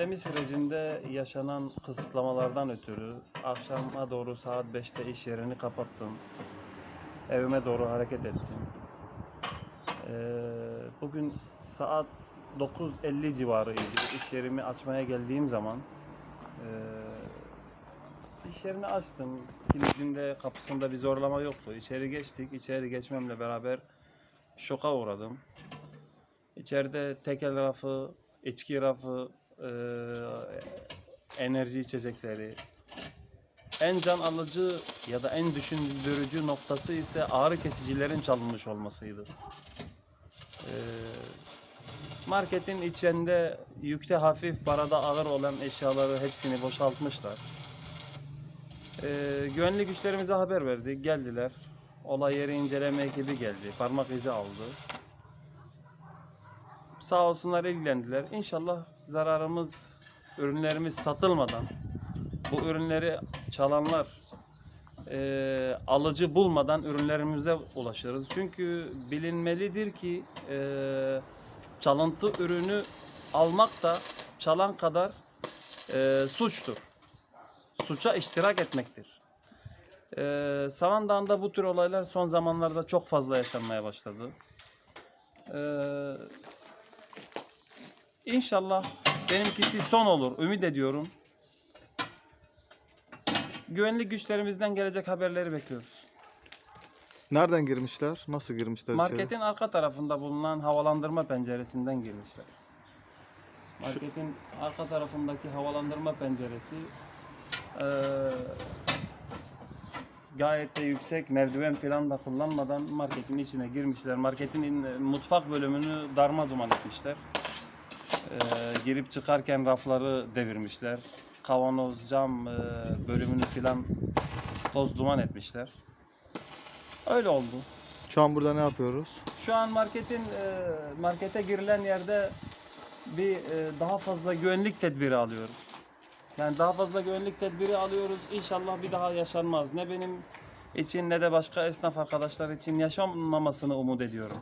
Pandemi sürecinde yaşanan kısıtlamalardan ötürü akşama doğru saat 5'te iş yerini kapattım. Evime doğru hareket ettim. Ee, bugün saat 9.50 civarıydı. İş yerimi açmaya geldiğim zaman ee, iş yerini açtım. Kilidinde kapısında bir zorlama yoktu. İçeri geçtik. İçeri geçmemle beraber şoka uğradım. İçeride tekel rafı, içki rafı, eee, enerji içecekleri. En can alıcı ya da en düşündürücü noktası ise ağrı kesicilerin çalınmış olmasıydı. Eee, marketin içinde yükte hafif, parada ağır olan eşyaları hepsini boşaltmışlar. Eee güvenlik güçlerimize haber verdik, geldiler. Olay yeri inceleme ekibi geldi, parmak izi aldı sağ olsunlar ilgilendiler. İnşallah zararımız, ürünlerimiz satılmadan, bu ürünleri çalanlar eee, alıcı bulmadan ürünlerimize ulaşırız. Çünkü bilinmelidir ki eee, çalıntı ürünü almak da çalan kadar eee, suçtur. Suça iştirak etmektir. Eee Samandağ'da bu tür olaylar son zamanlarda çok fazla yaşanmaya başladı. Eee İnşallah benimkisi son olur. Ümit ediyorum. Güvenlik güçlerimizden gelecek haberleri bekliyoruz. Nereden girmişler? Nasıl girmişler içeri? Marketin arka tarafında bulunan havalandırma penceresinden girmişler. Marketin arka tarafındaki havalandırma penceresi eee, gayet de yüksek merdiven falan da kullanmadan marketin içine girmişler. Marketin in- mutfak bölümünü darma duman etmişler. Eee, girip çıkarken rafları devirmişler. Kavanoz, cam eee, bölümünü filan toz duman etmişler. Öyle oldu. Şu an burada ne yapıyoruz? Şu an marketin eee, markete girilen yerde bir eee, daha fazla güvenlik tedbiri alıyoruz. Yani daha fazla güvenlik tedbiri alıyoruz. İnşallah bir daha yaşanmaz. Ne benim için ne de başka esnaf arkadaşlar için yaşanmamasını umut ediyorum.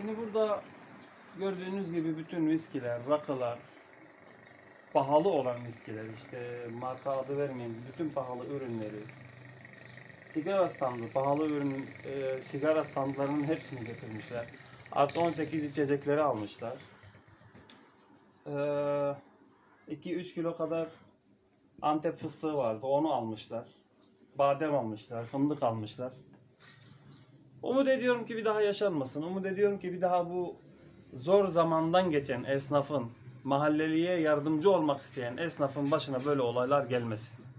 Şimdi burada gördüğünüz gibi bütün viskiler, rakılar, pahalı olan viskiler işte marka adı vermeyin bütün pahalı ürünleri sigara standı pahalı ürün e, sigara standlarının hepsini getirmişler. Artı 18 içecekleri almışlar. 2-3 kilo kadar Antep fıstığı vardı onu almışlar. Badem almışlar, fındık almışlar. Umut ediyorum ki bir daha yaşanmasın. Umut ediyorum ki bir daha bu zor zamandan geçen esnafın, mahalleliye yardımcı olmak isteyen esnafın başına böyle olaylar gelmesin.